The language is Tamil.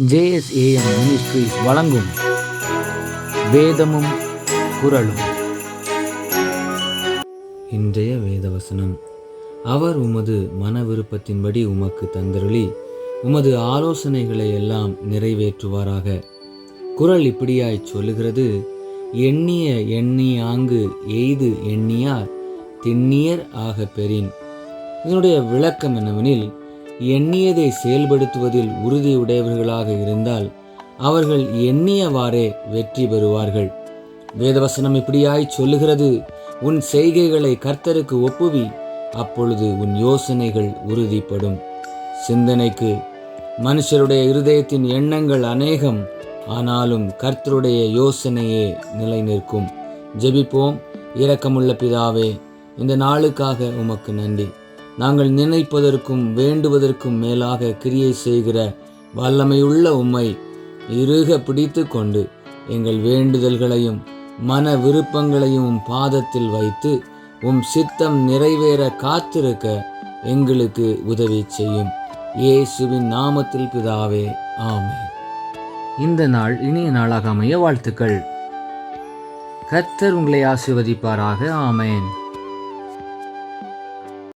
ஜேஎஸ்ஏஎம் மினிஸ்ட்ரிஸ் வழங்கும் வேதமும் குரலும் இன்றைய வேதவசனம். அவர் உமது மன விருப்பத்தின்படி உமக்கு தந்தருளி உமது ஆலோசனைகளை எல்லாம் நிறைவேற்றுவாராக. குரல் இப்படியாய் சொல்லுகிறது எண்ணிய எண்ணியாங்கு எய்து எண்ணியார் திண்ணியர் ஆக பெறின். இதனுடைய விளக்கம் என்னவெனில் எண்ணியதை செயல்படுத்துவதில் உறுதியுடையவர்களாக இருந்தால் அவர்கள் எண்ணியவாறே வெற்றி பெறுவார்கள். வேதவசனம் இப்படியாய் சொல்லுகிறது. உன் செய்கைகளை கர்த்தருக்கு ஒப்புவி. அப்பொழுது உன் யோசனைகள் உறுதிப்படும். சிந்தனைக்கு மனுஷருடைய இருதயத்தின் எண்ணங்கள் அநேகம். ஆனாலும் கர்த்தருடைய யோசனையே நிலை நிற்கும் ஜெபிப்போம். இரக்கமுள்ள பிதாவே இந்த நாளுக்காக உமக்கு நன்றி. நாங்கள் நினைப்பதற்கும் வேண்டுவதற்கும் மேலாக கிரியை செய்கிற வல்லமையுள்ள உம்மை இறுக பிடித்து கொண்டு எங்கள் வேண்டுதல்களையும் மன விருப்பங்களையும் பாதத்தில் வைத்து உம் சித்தம் நிறைவேற காத்திருக்க எங்களுக்கு உதவி செய்யும். இயேசுவின் நாமத்தில் பிதாவே ஆமே இந்த நாள் இனிய நாளாக அமைய வாழ்த்துக்கள். கர்த்தர் உங்களை ஆசிர்வதிப்பாராக ஆமேன்.